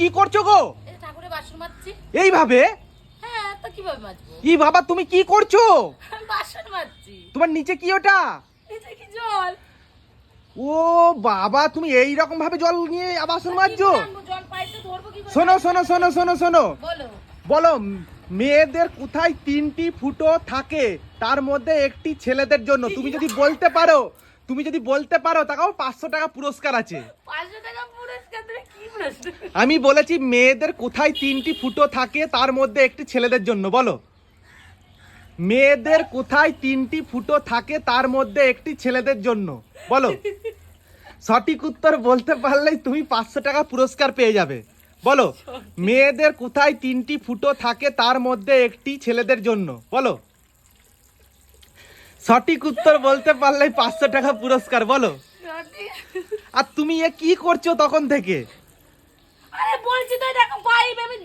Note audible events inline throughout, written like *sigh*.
কি করছ গো? ঠাকুরের বাসন মাজছি। এইভাবে? হ্যাঁ তো কীভাবে মাজবো? ই বাবা তুমি কি করছ? বাসন মাজছি। তোমার নিচে কি ওটা? এটা কি জল? ও বাবা তুমি এই রকম ভাবে জল নিয়ে বাসন মাজছো? শোনো শোনো শোনো শোনো শোনো। বলো। মেয়েদের কোথায় তিনটি ফুটো থাকে? তার মধ্যে একটি ছেলেদের জন্য। তুমি যদি বলতে পারো তুমি যদি বলতে পারো তাকাও পাঁচশো টাকা পুরস্কার আছে। আমি বলেছি মেয়েদের কোথায় তিনটি ফুটো থাকে তার মধ্যে একটি ছেলেদের জন্য বলো। মেয়েদের কোথায় তিনটি ফুটো থাকে তার মধ্যে একটি ছেলেদের জন্য বলো। সঠিক উত্তর বলতে পারলেই তুমি পাঁচশো টাকা পুরস্কার পেয়ে যাবে বলো। মেয়েদের কোথায় তিনটি ফুটো থাকে তার মধ্যে একটি ছেলেদের জন্য বলো। সঠিক উত্তর বলতে পারলে পাঁচশো টাকা পুরস্কার বলো। আর তুমি এ কি করছ তখন থেকে? আরে বলছি তো পাইপ আমি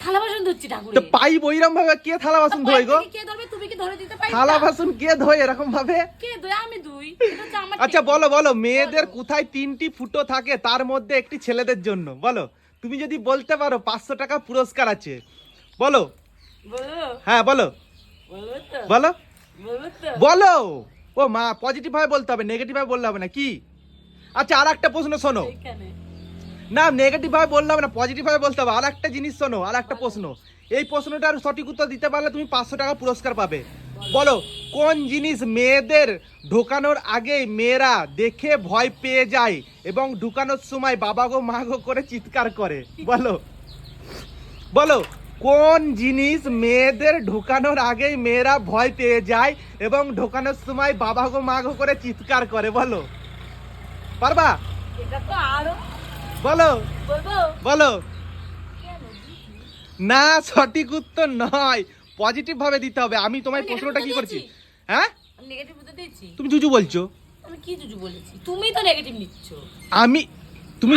থালা বাসন ধুচ্ছি ঠাকুর তো পাইপ ওইরকম ভাবে কে থালা বাসন ধোয় গো? কে ধরবে? তুমি কি ধরে দিতে পারি থালা বাসন কে ধোয় এরকম ভাবে কে ধোয়? আমি ধুই। এটা হচ্ছে আমার আচ্ছা বলো বলো মেয়েদের কোথায় তিনটি ফুটো থাকে? তার মধ্যে একটি ছেলেদের জন্য বলো। তুমি যদি বলতে পারো পাঁচশো টাকা পুরস্কার আছে বলো। বলো। হ্যাঁ বলো। বলো। বলো। ও মা পজিটিভ ভাবে বলতে হবে নেগেটিভ ভাবে বললে হবে না কি? আচ্ছা আর একটা প্রশ্ন শোনো। না নেগেটিভ ভাবে বললে হবে না পজিটিভ ভাবে বলতে হবে। আর একটা জিনিস শোনো আর একটা প্রশ্ন। এই প্রশ্নটার সঠিক উত্তর দিতে পারলে তুমি পাঁচশো টাকা পুরস্কার পাবে। বলো কোন জিনিস মেয়েদের ঢোকানোর আগে মেয়েরা দেখে ভয় পেয়ে যায় এবং ঢুকানোর সময় বাবা গো মা গো করে চিৎকার করে? বলো। বলো। কোন জিনিস মেয়েদের ঢোকানোর আগেই মেয়েরা ভয় পেয়ে যায় এবং ঢোকানোর সময় বাবা গো মা গো করে চিৎকার করে বলো। পারবা? বলো। বলো। না সঠিক উত্তর নয়। পজিটিভ ভাবে দিতে হবে। আমি তোমায় প্রশ্নটা কি করছি? হ্যাঁ? নেগেটিভ তুমি জুজু বলছো। আমি কি জুজু বলেছি? তুমি তো নেগেটিভ নিচ্ছ। আমি তুমি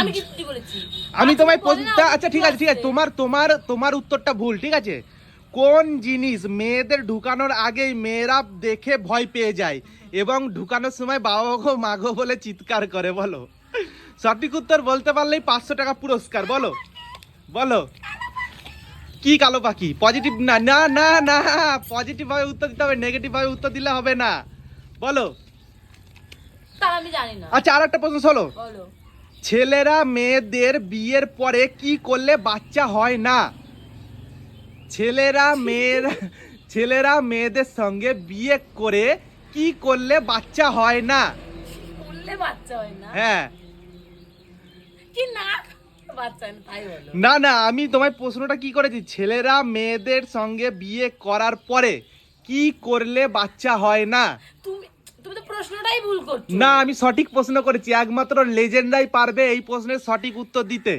আমি তোমায় প্রশ্নটা আচ্ছা ঠিক আছে ঠিক আছে। তোমার তোমার তোমার উত্তরটা ভুল ঠিক আছে? কোন জিনিস মেয়েদের ঢুকানোর আগেই মেয়েরা দেখে ভয় পেয়ে যায় এবং ঢুকানোর সময় বাবা গো মা গো বলে চিৎকার করে বলো। সঠিক উত্তর বলতে পারলেই পাঁচশো টাকা পুরস্কার বলো। বলো। কি কালো পাখি? পজিটিভ না না না না পজিটিভ ভাবে উত্তর দিতে হবে নেগেটিভ ভাবে উত্তর দিলে হবে না। বলো। আমি জানি না। আচ্ছা আর একটা প্রশ্ন শোনো। বলো। ছেলেরা মেয়েদের বিয়ের পরে কি করলে বাচ্চা হয় না? ছেলেরা মেয়েরা ছেলেরা মেয়েদের সঙ্গে বিয়ে করে কি করলে বাচ্চা হয় না? বললে বাচ্চা হয় না? হ্যাঁ। কি না না না আমি তোমায় প্রশ্নটা কি করেছি? ছেলেরা মেয়েদের সঙ্গে বিয়ে করার পরে কি করলে বাচ্চা হয় না? তুমি প্রশ্নটাই ভুল করছ। না আমি সঠিক প্রশ্ন করেছি। একমাত্র লেজেন্ডাই পারবে এই প্রশ্নের সঠিক উত্তর দিতে।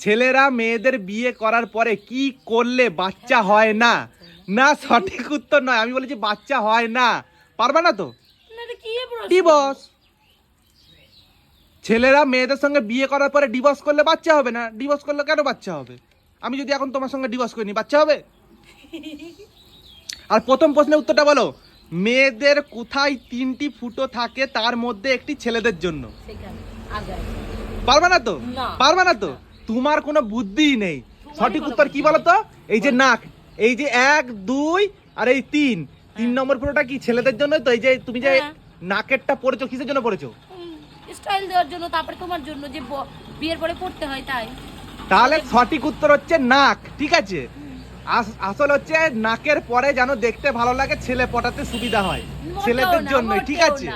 ছেলেরা মেয়েদের বিয়ে করার পরে কি করলে বাচ্চা হয় না? না সঠিক উত্তর নয়। আমি বলেছি বাচ্চা হয় না। পারবে না তো? ডিভোর্স ছেলেরা মেয়েদের সঙ্গে বিয়ে করার পরে ডিভোর্স করলে বাচ্চা হবে না? ডিভোর্স করলে কেন বাচ্চা হবে? আমি যদি এখন তোমার সঙ্গে ডিভোর্স করিনি বাচ্চা হবে? *laughs* আর প্রথম প্রশ্নের উত্তরটা বলো। মেয়েদের কোথায় তিনটি ফুটো থাকে তার মধ্যে একটি ছেলেদের জন্য? পারবে না তো। পারবে না তো? তোমার কোনো বুদ্ধিই নেই। সঠিক উত্তর কি বলো তো এই যে নাক এই যে এক দুই আর এই তিন। তিন নম্বর ফুটোটা কি? ছেলেদের জন্য? তো এই যে তুমি যে হ্যাঁ। নাকেরটা পড়েছো কিসের জন্য পড়েছো স্টাইল দেওয়ার জন্য তারপরে তোমার জন্য যে বিয়ের পরে পড়তে হয় তাই। তাহলে সঠিক উত্তর হচ্ছে নাক ঠিক আছে? আসল হচ্ছে নাকের পরে যেন দেখতে ভালো লাগে ছেলে পটাতে সুবিধা হয় ছেলেদের জন্য ঠিক আছে।